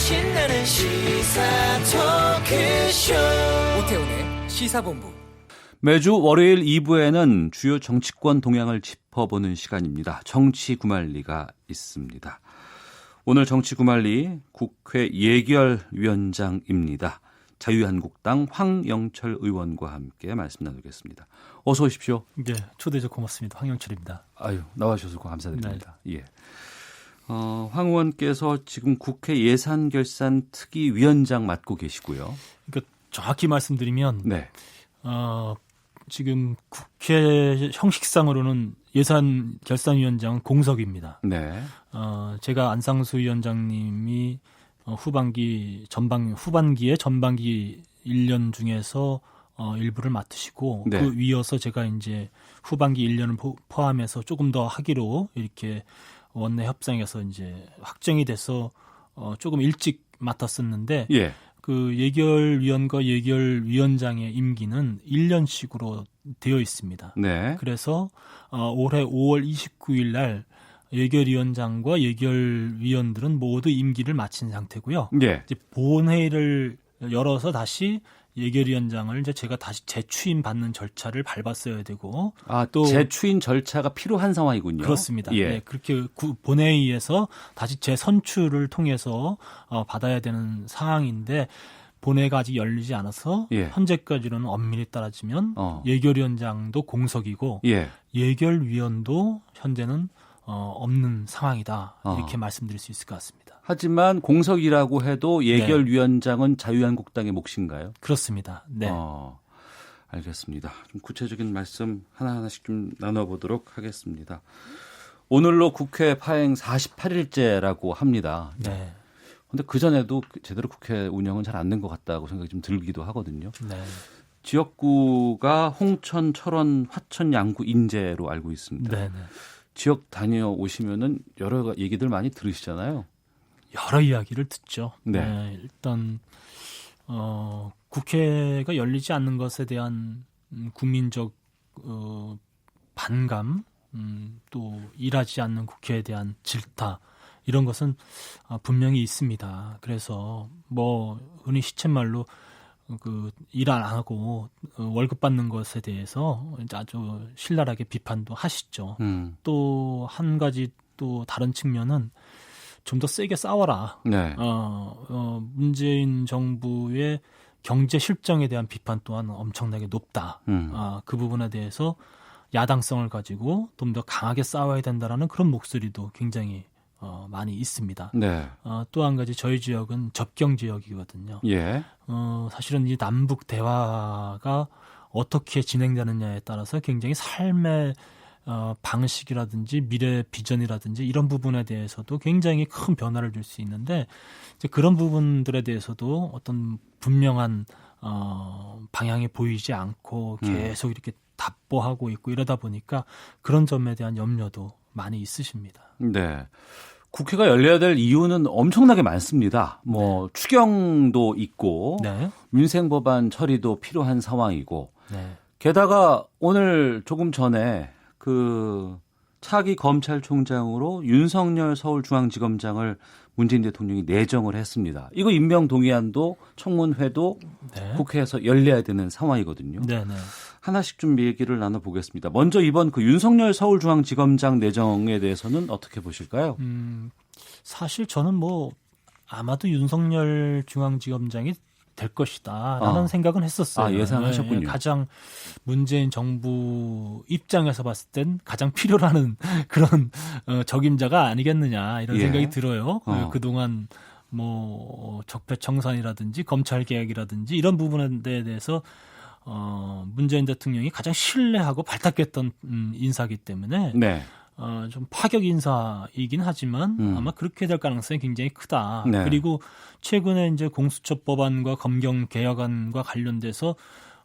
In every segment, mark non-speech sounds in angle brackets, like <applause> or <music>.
신나는 시사 토크쇼 오태훈의 시사본부. 매주 월요일 2부에는 주요 정치권 동향을 짚어보는 시간입니다. 정치 구말리가 있습니다. 오늘 정치 구말리 국회 예결위원장입니다. 자유한국당 황영철 의원과 함께 말씀 나누겠습니다. 어서 오십시오. 네, 초대해 주셔서 고맙습니다. 황영철입니다. 아유, 나와 주셔서 감사드립니다. 예. 어, 황 의원께서 지금 국회 예산결산 특위 위원장 맡고 계시고요. 그러니까 정확히 말씀드리면 네. 어, 지금 국회 형식상으로는 예산 결산위원장은 공석입니다. 네. 어, 제가 안상수 위원장님이 어, 후반기 전반 후반기에 전반기 1년 중에서 어, 일부를 맡으시고 네. 그 위어서 제가 이제 후반기 1년을 포, 포함해서 조금 더 하기로 이렇게 원내 협상에서 이제 확정이 돼서 어, 조금 일찍 맡았었는데 예. 그 예결위원과 예결위원장의 임기는 1년씩으로 되어 있습니다. 네. 그래서 어, 올해 5월 29일 날 예결위원장과 예결위원들은 모두 임기를 마친 상태고요. 예. 이제 본회의를 열어서 다시 예결위원장을 이제 제가 다시 재취임 받는 절차를 밟았어야 되고 아, 또- 재추인 절차가 필요한 상황이군요. 그렇습니다. 예. 네, 그렇게 구- 본회의에서 다시 재선출을 통해서 어, 받아야 되는 상황인데 본회가 아직 열리지 않아서 예. 현재까지는 엄밀히 따라지면 어. 예결위원장도 공석이고 예. 예결위원도 현재는 어, 없는 상황이다 어. 이렇게 말씀드릴 수 있을 것 같습니다. 하지만 공석이라고 해도 네. 예결위원장은 자유한국당의 몫인가요? 그렇습니다. 네. 어, 알겠습니다. 좀 구체적인 말씀 하나하나씩 좀 나눠보도록 하겠습니다. 오늘로 국회 파행 48일째라고 합니다. 네. 근데 그전에도 제대로 국회 운영은 잘 안 된 것 같다고 생각이 좀 들기도 하거든요. 네. 지역구가 홍천, 철원, 화천, 양구, 인제로 알고 있습니다. 네. 네. 지역 다녀오시면은 여러 얘기들 많이 들으시잖아요. 여러 이야기를 듣죠. 네. 일단 어, 국회가 열리지 않는 것에 대한 음, 국민적 어, 반감, 음, 또 일하지 않는 국회에 대한 질타 이런 것은 아, 분명히 있습니다. 그래서 뭐 흔히 시쳇말로 그일 안 하고 어, 월급 받는 것에 대해서 이제 아주 신랄하게 비판도 하시죠. 음, 또한 가지 또 다른 측면은 좀 더 세게 싸워라. 네. 어, 어, 문재인 정부의 경제 실정에 대한 비판 또한 엄청나게 높다. 음. 아, 그 부분에 대해서 야당성을 가지고 좀 더 강하게 싸워야 된다라는 그런 목소리도 굉장히 어, 많이 있습니다. 네. 어, 또 한 가지 저희 지역은 접경 지역이거든요. 예. 어, 사실은 이 남북 대화가 어떻게 진행되느냐에 따라서 굉장히 삶의 어, 방식이라든지 미래 비전이라든지 이런 부분에 대해서도 굉장히 큰 변화를 줄 수 있는데 이제 그런 부분들에 대해서도 어떤 분명한 어, 방향이 보이지 않고 음. 계속 이렇게 답보하고 있고 이러다 보니까 그런 점에 대한 염려도 많이 있으십니다. 네. 국회가 열려야 될 이유는 엄청나게 많습니다. 뭐 추경도 있고 네, 민생 법안 처리도 필요한 상황이고 네, 게다가 오늘 조금 전에 그 차기 검찰총장으로 윤석열 서울중앙지검장을 문재인 대통령이 내정을 했습니다. 이거 임명 동의안도 청문회도 네, 국회에서 열려야 되는 상황이거든요. 네, 네. 하나씩 좀 얘기를 나눠보겠습니다. 먼저 이번 그 윤석열 서울중앙지검장 내정에 대해서는 어떻게 보실까요? 음, 사실 저는 뭐 아마도 윤석열 중앙지검장이 될 것이다라는 어. 생각은 했었어요. 아, 예상하셨군요. 예, 가장 문재인 정부 입장에서 봤을 땐 가장 필요로 하는 <laughs> 그런 어, 적임자가 아니겠느냐 이런 예. 생각이 들어요. 어. 그동안 뭐 적폐 청산이라든지 검찰 개혁이라든지 이런 부분에 대해서 어, 문재인 대통령이 가장 신뢰하고 발탁했던 음, 인사기 때문에 네. 어, 좀 파격 인사이긴 하지만 음. 아마 그렇게 될 가능성이 굉장히 크다. 네. 그리고 최근에 이제 공수처 법안과 검경 개혁안과 관련돼서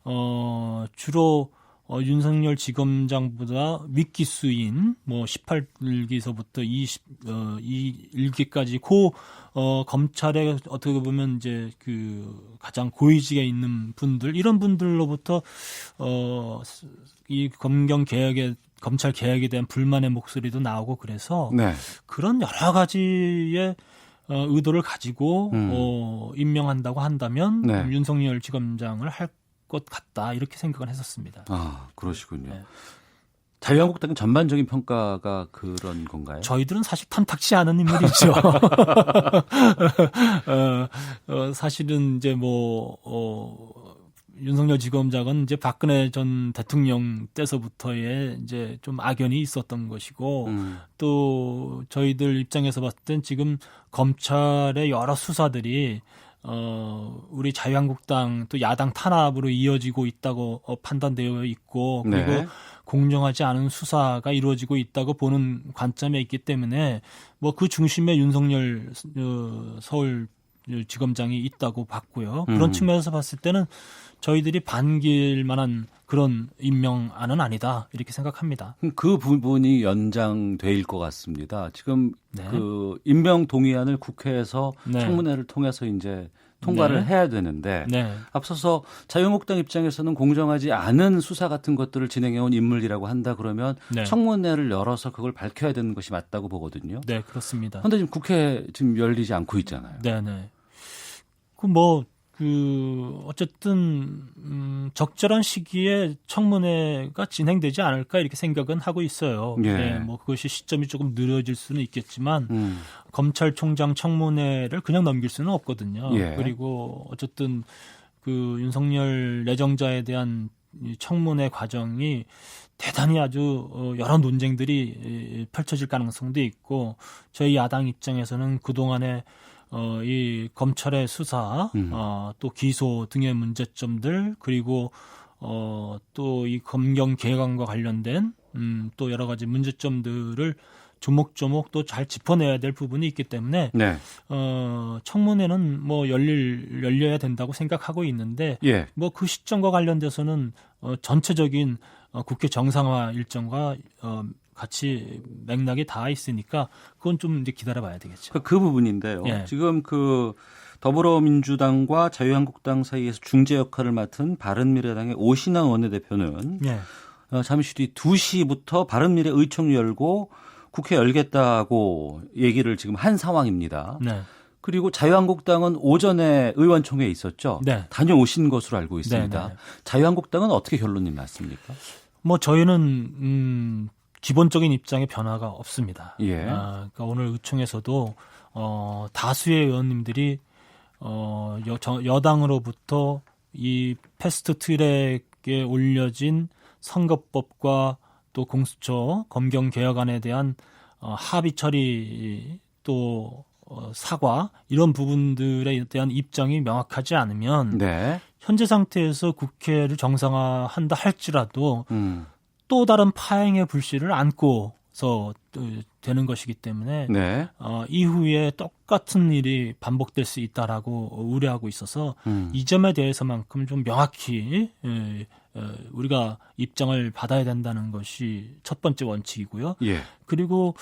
어, 주로 어, 윤석열 지검장보다 윗기수인 뭐 18기서부터 20, 어, 이 1기까지 고 어, 검찰에 어떻게 보면 이제 그 가장 고위직에 있는 분들 이런 분들로부터 어, 이 검경 개혁에 검찰 개혁에 대한 불만의 목소리도 나오고 그래서 네. 그런 여러 가지의 어, 의도를 가지고 음. 어, 임명한다고 한다면 네. 음, 윤석열 지검장을 할 것 같다 이렇게 생각을 했었습니다. 아, 그러시군요. 네. 자유한국당의 전반적인 평가가 그런 건가요? 저희들은 사실 탐탁치 않은 인물이죠. <laughs> 어, 어, 사실은 이제 뭐, 어, 윤석열 지검장은 이제 박근혜 전 대통령 때서부터의 이제 좀 악연이 있었던 것이고 음, 또 저희들 입장에서 봤을 땐 지금 검찰의 여러 수사들이 어 우리 자유한국당 또 야당 탄압으로 이어지고 있다고 어, 판단되어 있고 그리고 네. 공정하지 않은 수사가 이루어지고 있다고 보는 관점에 있기 때문에 뭐 그 중심에 윤석열 어, 서울 지검장이 있다고 봤고요. 그런 음. 측면에서 봤을 때는 저희들이 반길 만한 그런 임명안은 아니다 이렇게 생각합니다. 그 부분이 연장될 것 같습니다. 지금 네. 그 임명 동의안을 국회에서 네. 청문회를 통해서 이제 통과를 네. 해야 되는데 네. 앞서서 자유한국당 입장에서는 공정하지 않은 수사 같은 것들을 진행해온 인물이라고 한다 그러면 네. 청문회를 열어서 그걸 밝혀야 되는 것이 맞다고 보거든요. 네, 그렇습니다. 그런데 지금 국회 지금 열리지 않고 있잖아요. 네, 네. 그 뭐, 그, 어쨌든, 음, 적절한 시기에 청문회가 진행되지 않을까 이렇게 생각은 하고 있어요. 예. 네, 뭐 그것이 시점이 조금 느려질 수는 있겠지만, 음, 검찰총장 청문회를 그냥 넘길 수는 없거든요. 예. 그리고 어쨌든 그 윤석열 내정자에 대한 이 청문회 과정이 대단히 아주 어, 여러 논쟁들이 이, 펼쳐질 가능성도 있고 저희 야당 입장에서는 그동안에 어, 이 검찰의 수사, 음. 어, 또 기소 등의 문제점들 그리고 어, 또 이 검경 개혁안과 관련된 음, 또 여러 가지 문제점들을 조목조목 또 잘 짚어내야 될 부분이 있기 때문에 네, 어, 청문회는 뭐 열릴 열려야 된다고 생각하고 있는데 예, 뭐그 시점과 관련돼서는 어, 전체적인 어, 국회 정상화 일정과 어, 같이 맥락이 닿아 있으니까 그건 좀 이제 기다려봐야 되겠죠. 그, 그 부분인데요. 예. 지금 그 더불어민주당과 자유한국당 사이에서 중재 역할을 맡은 바른미래당의 오신환 원내대표는 예. 어, 잠시 뒤 2시부터 바른미래 의총 열고 국회 열겠다고 얘기를 지금 한 상황입니다. 네. 그리고 자유한국당은 오전에 의원총회에 있었죠. 네. 다녀오신 것으로 알고 있습니다. 네, 네. 자유한국당은 어떻게 결론이 났습니까? 뭐 저희는 음, 기본적인 입장에 변화가 없습니다. 예. 아, 그러니까 오늘 의총에서도 어, 다수의 의원님들이 어, 여, 저, 여당으로부터 이 패스트 트랙에 올려진 선거법과 또 공수처 검경 개혁안에 대한 어, 합의 처리 또 어, 사과 이런 부분들에 대한 입장이 명확하지 않으면 네. 현재 상태에서 국회를 정상화한다 할지라도 음. 또 다른 파행의 불씨를 안고서 또 되는 것이기 때문에 네. 어, 이후에 똑같은 일이 반복될 수 있다라고 우려하고 있어서 음. 이 점에 대해서만큼 좀 명확히 예, 어, 우리가 입장을 받아야 된다는 것이 첫 번째 원칙이고요. 예. 그리고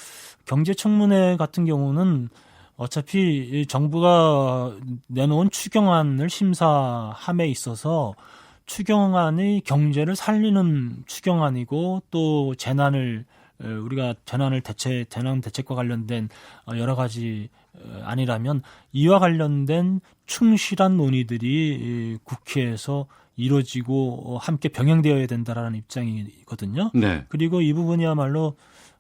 경제청문회 같은 경우는 어차피 이 정부가 내놓은 추경안을 심사함에 있어서 추경안이 경제를 살리는 추경안이고 또 재난을 어, 우리가 재난을 대체 재난 대책과 관련된 어, 여러 가지 어, 아니라면 이와 관련된 충실한 논의들이 이 국회에서 이루어지고 어, 함께 병행되어야 된다라는 입장이거든요. 네. 그리고 이 부분이야말로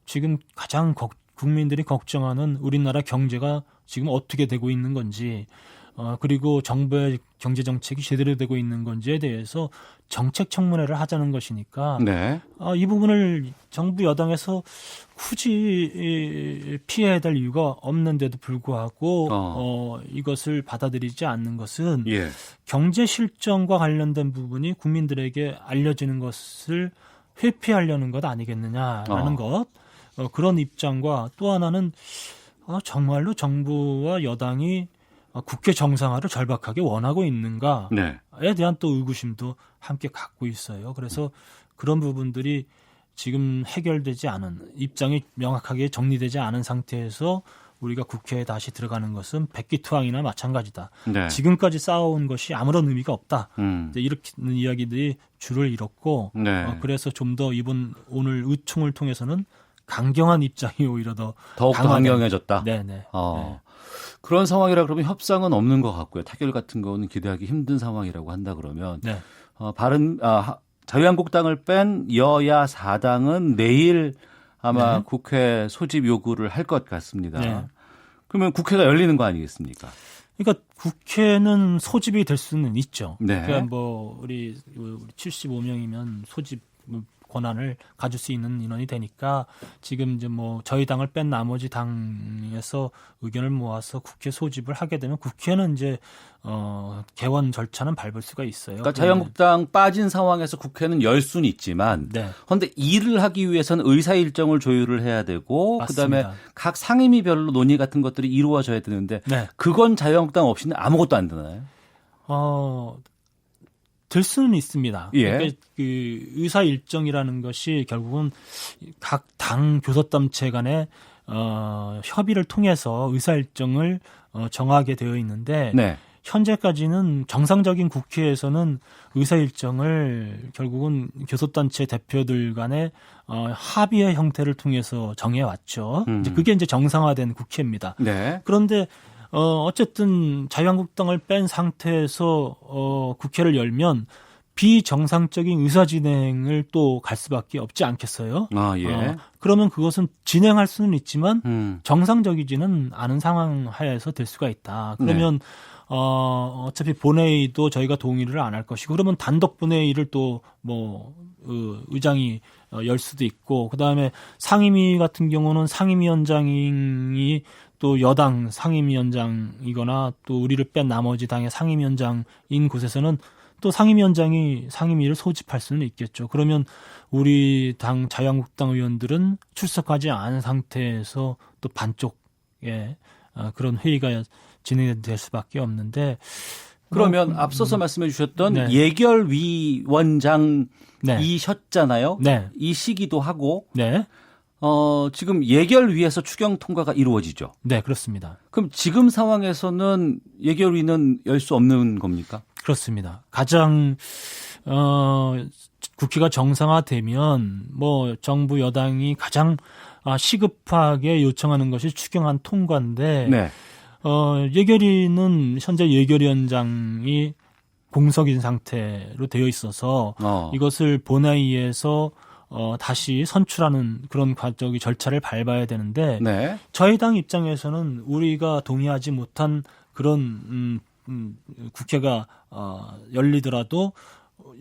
지금 가장 걱- 국민들이 걱정하는 우리나라 경제가 지금 어떻게 되고 있는 건지, 어, 그리고 정부의 경제 정책이 제대로 되고 있는 건지에 대해서 정책 청문회를 하자는 것이니까 네. 아, 이 부분을 정부 여당에서 굳이 이, 피해야 될 이유가 없는데도 불구하고 어. 어, 이것을 받아들이지 않는 것은 예. 경제 실정과 관련된 부분이 국민들에게 알려지는 것을 회피하려는 것 아니겠느냐라는 어. 것 어, 그런 입장과 또 하나는 어, 정말로 정부와 여당이 어, 국회 정상화를 절박하게 원하고 있는가에 네. 대한 또 의구심도 함께 갖고 있어요. 그래서 그런 부분들이 지금 해결되지 않은 입장이 명확하게 정리되지 않은 상태에서 우리가 국회에 다시 들어가는 것은 백기투항이나 마찬가지다. 네. 지금까지 쌓아온 것이 아무런 의미가 없다. 음. 이렇게 이야기들이 줄을 잃었고 네. 어, 그래서 좀 더 이번 오늘 의총을 통해서는 강경한 입장이 오히려 더 더욱더 강화된- 강경해졌다. 네네. 어. 그런 상황이라 그러면 협상은 없는 것 같고요. 타결 같은 거는 기대하기 힘든 상황이라고 한다 그러면 네. 어, 바른 아, 하- 자유한국당을 뺀 여야 4당은 내일 아마 네. 국회 소집 요구를 할 것 같습니다. 네. 그러면 국회가 열리는 거 아니겠습니까? 그러니까 국회는 소집이 될 수는 있죠. 네. 그러니까 뭐 우리 우리 75명이면 소집 권한을 가질 수 있는 인원이 되니까 지금 이제 뭐 저희 당을 뺀 나머지 당에서 의견을 모아서 국회 소집을 하게 되면 국회는 이제 어 개원 절차는 밟을 수가 있어요. 그러니까 자유한국당 빠진 상황에서 국회는 열 수는 있지만 네. 그런데 일을 하기 위해서는 의사 일정을 조율을 해야 되고 그다음에 맞습니다. 각 상임위별로 논의 같은 것들이 이루어져야 되는데 네. 그건 자유한국당 없이는 아무것도 안 되나요? 어, 될 수는 있습니다. 예. 그러니까 그 의사 일정이라는 것이 결국은 각 당 교섭단체 간의 어, 협의를 통해서 의사 일정을 어, 정하게 되어 있는데 네. 현재까지는 정상적인 국회에서는 의사 일정을 결국은 교섭단체 대표들 간의 어, 합의의 형태를 통해서 정해왔죠. 음. 이제 그게 이제 정상화된 국회입니다. 네. 그런데 어 어쨌든 자유한국당을 뺀 상태에서 어 국회를 열면 비정상적인 의사 진행을 또 갈 수밖에 없지 않겠어요? 아, 예. 어, 그러면 그것은 진행할 수는 있지만 음. 정상적이지는 않은 상황 하에서 될 수가 있다. 그러면 네. 어 어차피 본회의도 저희가 동의를 안 할 것이고 그러면 단독 본회의를 또뭐 의장이 어, 열 수도 있고 그다음에 상임위 같은 경우는 상임위원장이 또 여당 상임위원장이거나 또 우리를 뺀 나머지 당의 상임위원장인 곳에서는 또 상임위원장이 상임위를 소집할 수는 있겠죠. 그러면 우리 당 자유한국당 의원들은 출석하지 않은 상태에서 또 반쪽의 어, 그런 회의가 진행될 수밖에 없는데 그러면 앞서서 말씀해 주셨던 네. 예결위원장 이셨잖아요. 네. 네. 이 시기도 하고 네. 어, 지금 예결위에서 추경 통과가 이루어지죠. 네, 그렇습니다. 그럼 지금 상황에서는 예결위는 열 수 없는 겁니까? 그렇습니다. 가장 어 국회가 정상화되면 뭐 정부 여당이 가장 아, 시급하게 요청하는 것이 추경안 통과인데 네. 어 예결위는 현재 예결위원장이 공석인 상태로 되어 있어서 어. 이것을 본회의에서 어 다시 선출하는 그런 과정이 절차를 밟아야 되는데 네. 저희 당 입장에서는 우리가 동의하지 못한 그런 음, 음, 국회가 어, 열리더라도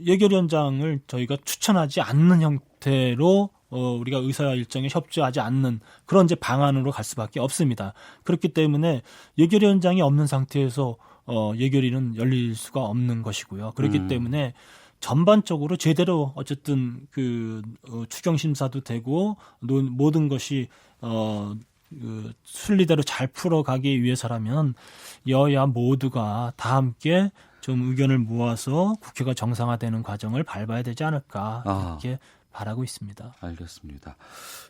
예결위원장을 저희가 추천하지 않는 형태로 어, 우리가 의사 일정에 협조하지 않는 그런 이제 방안으로 갈 수밖에 없습니다. 그렇기 때문에 예결위원장이 없는 상태에서 어, 예결위는 열릴 수가 없는 것이고요. 그렇기 음. 때문에 전반적으로 제대로 어쨌든 그 어, 추경 심사도 되고 논- 모든 것이 어, 그 순리대로 잘 풀어가기 위해서라면 여야 모두가 다 함께 좀 의견을 모아서 국회가 정상화되는 과정을 밟아야 되지 않을까 아. 이렇게 바라고 있습니다. 알겠습니다.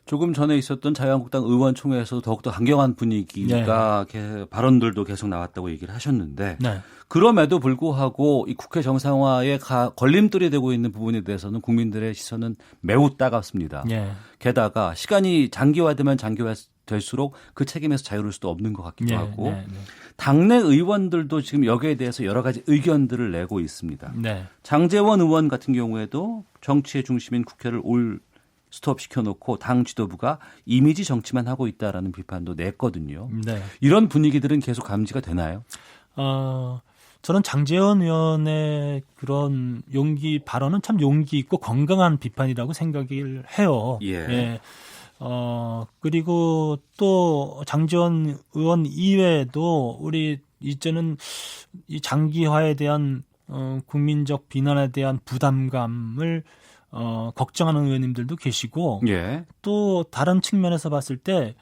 조금 전에 있었던 자유한국당 의원총회에서 더욱더 강경한 분위기가 개- 발언들도 계속 나왔다고 얘기를 하셨는데 네, 그럼에도 불구하고 이 국회 정상화에 가- 걸림돌이 되고 있는 부분에 대해서는 국민들의 시선은 매우 따갑습니다. 예, 게다가 시간이 장기화되면 장기화 될수록 그 책임에서 자유로울 수도 없는 것 같기도 예, 하고 네, 네, 당내 의원들도 지금 여기에 대해서 여러 가지 의견들을 내고 있습니다. 네, 장재원 의원 같은 경우에도 정치의 중심인 국회를 올 스톱 시켜놓고 당 지도부가 이미지 정치만 하고 있다라는 비판도 냈거든요. 네. 이런 분위기들은 계속 감지가 되나요? 어, 저는 장재원 의원의 그런 용기 발언은 참 용기 있고 건강한 비판이라고 생각을 해요. 예. 어, 그리고 또 장재원 의원 이외에도 우리 이제는 이 장기화에 대한 어, 국민적 비난에 대한 부담감을 어, 걱정하는 의원님들도 계시고 예. 또 다른 측면에서 봤을 때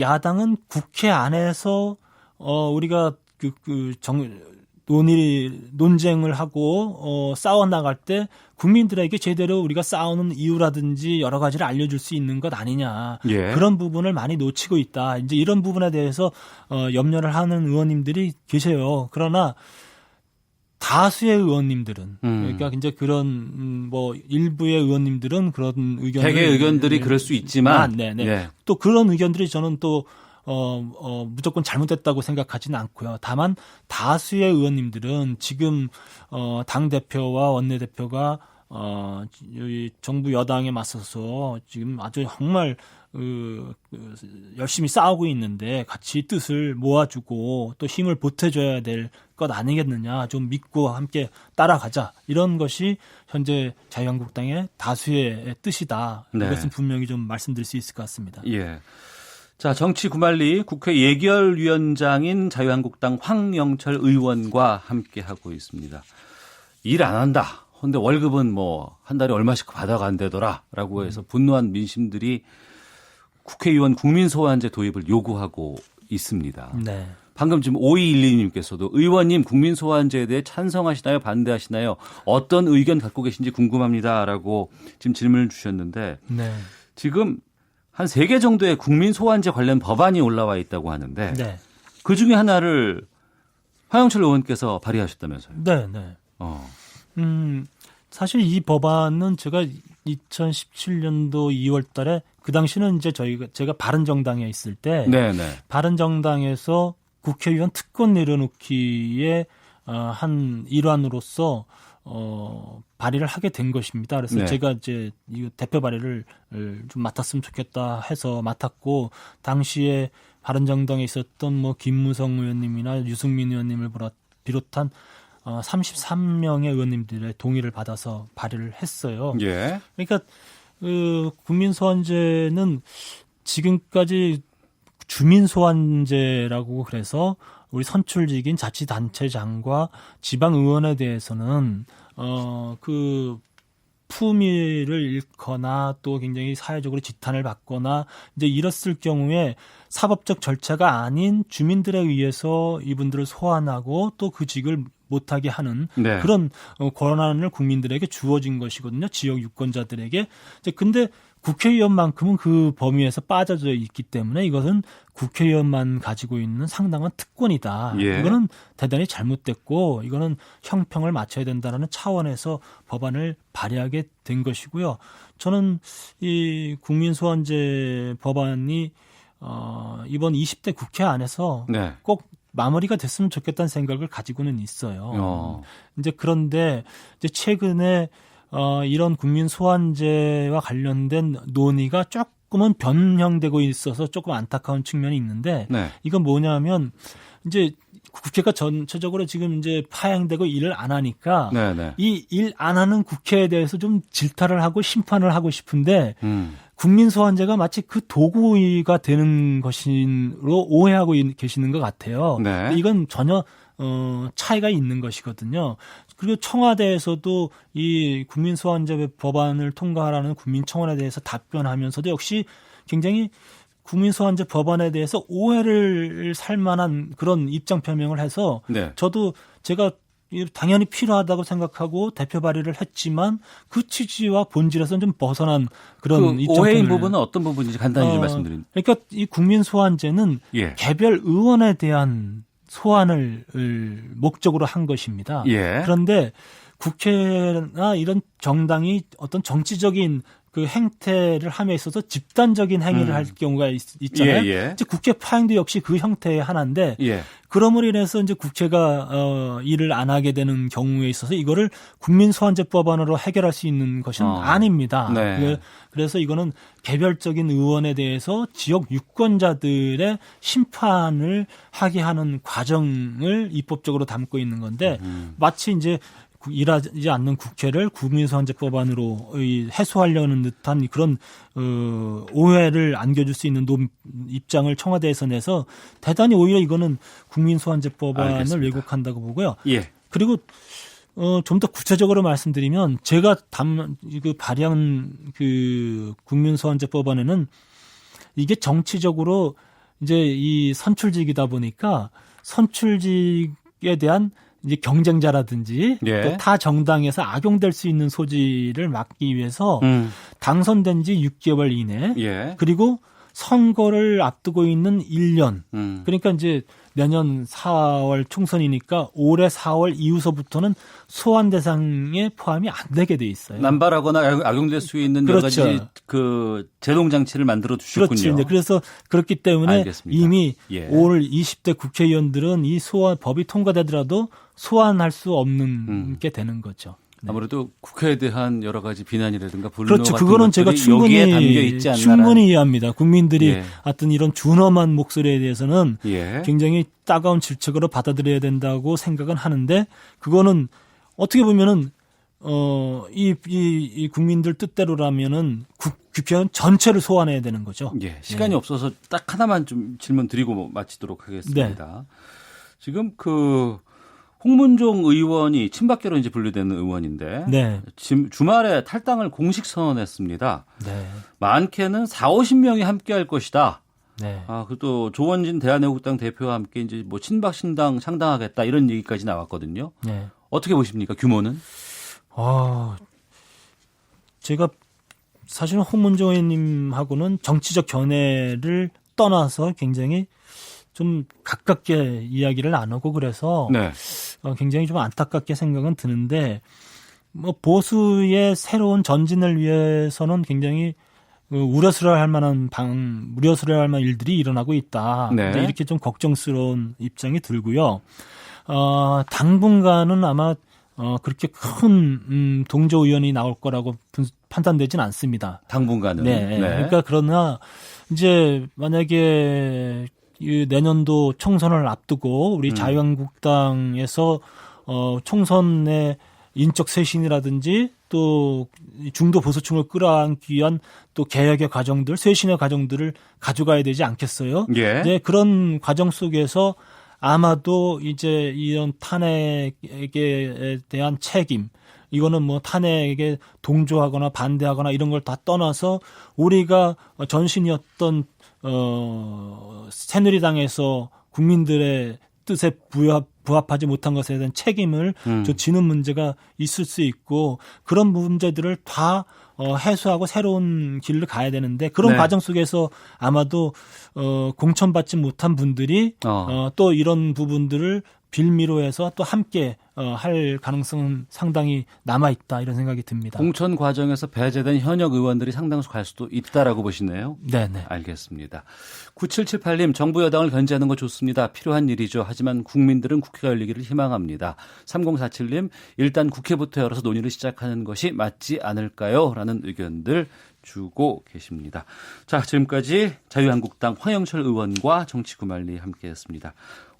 야당은 국회 안에서 어 우리가 그, 그 정, 논의 논쟁을 하고 어 싸워 나갈 때 국민들에게 제대로 우리가 싸우는 이유라든지 여러 가지를 알려줄 수 있는 것 아니냐 예. 그런 부분을 많이 놓치고 있다 이제 이런 부분에 대해서 어 염려를 하는 의원님들이 계세요 그러나 다수의 의원님들은 음. 그러니까 이제 그런 음, 뭐 일부의 의원님들은 그런 의견을 대개 의견들이 네, 그럴 수 있지만 아, 네, 네. 예. 또 그런 의견들이 저는 또 어, 어, 무조건 잘못됐다고 생각하지는 않고요. 다만 다수의 의원님들은 지금 어, 당 대표와 원내 대표가 어, 이 정부 여당에 맞서서 지금 아주 정말 그, 그 열심히 싸우고 있는데 같이 뜻을 모아주고 또 힘을 보태줘야 될 것 아니겠느냐 좀 믿고 함께 따라가자 이런 것이 현재 자유한국당의 다수의 뜻이다 네. 이것은 분명히 좀 말씀드릴 수 있을 것 같습니다. 예. 자, 정치 구말리 국회 예결위원장인 자유한국당 황영철 의원과 함께 하고 있습니다. 일 안 한다. 근데 월급은 뭐 한 달에 얼마씩 받아간대더라라고 해서 분노한 민심들이 국회의원 국민소환제 도입을 요구하고 있습니다. 네. 방금 지금 5212님께서도 의원님 국민소환제에 대해 찬성하시나요? 반대하시나요? 어떤 의견 갖고 계신지 궁금합니다라고 지금 질문을 주셨는데 네. 지금 한 세 개 정도의 국민 소환제 관련 법안이 올라와 있다고 하는데 네. 그 중에 하나를 화영철 의원께서 발의하셨다면서요. 네. 네. 어. 음, 사실 이 법안은 제가 2017년도 2월 달에 그 당시는 이제 저희가 제가 바른 정당에 있을 때 네, 네. 바른 정당에서 국회의원 특권 내려놓기에 어, 한 일환으로서 어, 발의를 하게 된 것입니다. 그래서 네. 제가 이제 이 대표 발의를 좀 맡았으면 좋겠다 해서 맡았고 당시에 바른정당에 있었던 뭐 김무성 의원님이나 유승민 의원님을 비롯- 비롯한 어, 33명의 의원님들의 동의를 받아서 발의를 했어요. 예. 그러니까 그 국민 소환제는 지금까지 주민 소환제라고 그래서 우리 선출직인 자치단체장과 지방 의원에 대해서는 어그 품위를 잃거나 또 굉장히 사회적으로 지탄을 받거나 이제 이랬을 경우에 사법적 절차가 아닌 주민들에 의해서 이분들을 소환하고 또 그 직을 못하게 하는 네. 그런 어, 권한을 국민들에게 주어진 것이거든요. 지역 유권자들에게. 이제 근데 국회의원만큼은 그 범위에서 빠져져 있기 때문에 이것은 국회의원만 가지고 있는 상당한 특권이다. 예. 이거는 대단히 잘못됐고 이거는 형평을 맞춰야 된다는 차원에서 법안을 발의하게 된 것이고요. 저는 이 국민소환제 법안이 어, 이번 20대 국회 안에서 네. 꼭 마무리가 됐으면 좋겠다는 생각을 가지고는 있어요. 어. 이제 그런데 이제 최근에 어 이런 국민 소환제와 관련된 논의가 조금은 변형되고 있어서 조금 안타까운 측면이 있는데 네. 이건 뭐냐면 이제 국회가 전체적으로 지금 이제 파행되고 일을 안 하니까 네, 네. 이일 안 하는 국회에 대해서 좀 질타를 하고 심판을 하고 싶은데 음. 국민 소환제가 마치 그 도구가 되는 것으로 오해하고 있- 계시는 것 같아요. 네. 이건 전혀 어, 차이가 있는 것이거든요. 그리고 청와대에서도 이 국민 소환제 법안을 통과하라는 국민청원에 대해서 답변하면서도 역시 굉장히 국민 소환제 법안에 대해서 오해를 살 만한 그런 입장 표명을 해서 네. 저도 제가 이 당연히 필요하다고 생각하고 대표 발의를 했지만 그 취지와 본질에서는 좀 벗어난 그런 그 오해인 부분은 어떤 부분인지 간단히 좀 어, 말씀드린. 그러니까 이 국민 소환제는 예. 개별 의원에 대한 소환을 을 목적으로 한 것입니다. 예. 그런데 국회나 이런 정당이 어떤 정치적인 그 행태를 함에 있어서 집단적인 행위를 음. 할 경우가 있, 잖아요 예, 예. 이제 국회 파행도 역시 그 형태의 하나인데 예. 그럼으로 인해서 이제 국회가 어 일을 안 하게 되는 경우에 있어서 이거를 국민 소환제법안으로 해결할 수 있는 것은 어. 아닙니다. 네. 그- 그래서 이거는 개별적인 의원에 대해서 지역 유권자들의 심판을 하게 하는 과정을 입법적으로 담고 있는 건데 음. 마치 이제 구- 일하지 않는 국회를 국민소환제법안으로 이 해소하려는 듯한 그런 어, 오해를 안겨줄 수 있는 논, 입장을 청와대에서 내서 대단히 오히려 이거는 국민소환제법안을 알겠습니다. 왜곡한다고 보고요. 예. 그리고 어, 좀 더 구체적으로 말씀드리면 제가 담, 그 발의한 그 국민소환제법안에는 이게 정치적으로 이제 이 선출직이다 보니까 선출직에 대한 이제 경쟁자라든지 예. 또타 정당에서 악용될 수 있는 소지를 막기 위해서 음. 당선된 지 6개월 이내 예. 그리고 선거를 앞두고 있는 1년 음. 그러니까 이제 내년 4월 총선이니까 올해 4월 이후서부터는 소환 대상에 포함이 안 되게 돼 있어요. 남발하거나 악- 악용될 수 있는 여러 그렇죠. 가지 그 제동 장치를 만들어 주셨군요. 이제 그래서 그렇기 때문에 알겠습니다. 이미 예. 올 20대 국회의원들은 이 소환 법이 통과되더라도 소환할 수 없는 음. 게 되는 거죠. 아무래도 국회에 대한 여러 가지 비난이라든가 분노 그렇죠. 같은 그거는 제가 것들이 여기에 담겨 충분히 있지 않나 충분히 이해합니다. 국민들이 예. 어떤 이런 준엄한 목소리에 대해서는 예. 굉장히 따가운 질책으로 받아들여야 된다고 생각은 하는데 그거는 어떻게 보면은 어이 이, 이 국민들 뜻대로라면은 국, 국회의원 전체를 소환해야 되는 거죠. 예, 시간이 없어서 딱 하나만 좀 질문 드리고 마치도록 하겠습니다. 네. 지금 그 홍문종 의원이 친박계로 이제 분류되는 의원인데 네. 지- 주말에 탈당을 공식 선언했습니다. 네. 많게는 4, 50명이 함께할 것이다. 네. 아, 그또 조원진 대한애국당 대표와 함께 이제 뭐 친박 신당 창당하겠다 이런 얘기까지 나왔거든요. 네. 어떻게 보십니까? 규모는? 아, 제가 사실은 홍문종 의원님하고는 정치적 견해를 떠나서 굉장히 좀 가깝게 이야기를 나누고 그래서 네. 어, 굉장히 좀 안타깝게 생각은 드는데 뭐 보수의 새로운 전진을 위해서는 굉장히 어, 우려스러워할 만한 방 우려스러워할 만한 일들이 일어나고 있다. 네. 이렇게 좀 걱정스러운 입장이 들고요. 어, 당분간은 아마 어, 그렇게 큰 음, 동조 의원이 나올 거라고 분- 판단되진 않습니다. 당분간은. 네. 그러니까 그러나 이제 만약에 이 내년도 총선을 앞두고 우리 음. 자유한국당에서 어 총선의 인적 쇄신이라든지 또 중도 보수층을 끌어안기 위한 또 개혁의 과정들, 쇄신의 과정들을 가져가야 되지 않겠어요? 예. 네, 그런 과정 속에서 아마도 이제 이런 탄핵에 대한 책임, 이거는 뭐 탄핵에 동조하거나 반대하거나 이런 걸 다 떠나서 우리가 전신이었던 어 새누리당에서 국민들의 뜻에 부합, 부합하지 못한 것에 대한 책임을 음. 저 지는 문제가 있을 수 있고 그런 문제들을 다 어, 해소하고 새로운 길을 가야 되는데 그런 네. 과정 속에서 아마도 어, 공천받지 못한 분들이 어. 어, 또 이런 부분들을 빌미로 해서 또 함께 어, 할 가능성은 상당히 남아 있다 이런 생각이 듭니다. 공천 과정에서 배제된 현역 의원들이 상당수 갈 수도 있다라고 보시네요. 네 네. 알겠습니다. 9778님, 정부 여당을 견제하는 거 좋습니다. 필요한 일이죠. 하지만 국민들은 국회가 열리기를 희망합니다. 3047님, 일단 국회부터 열어서 논의를 시작하는 것이 맞지 않을까요? 라는 의견들 주고 계십니다. 자, 지금까지 자유한국당 황영철 의원과 정치구말리 함께 했습니다.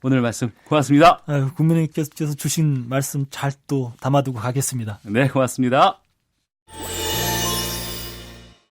오늘 말씀 고맙습니다. 아유, 국민의힘께서 주신 말씀 잘 또 담아두고 가겠습니다. 네, 고맙습니다.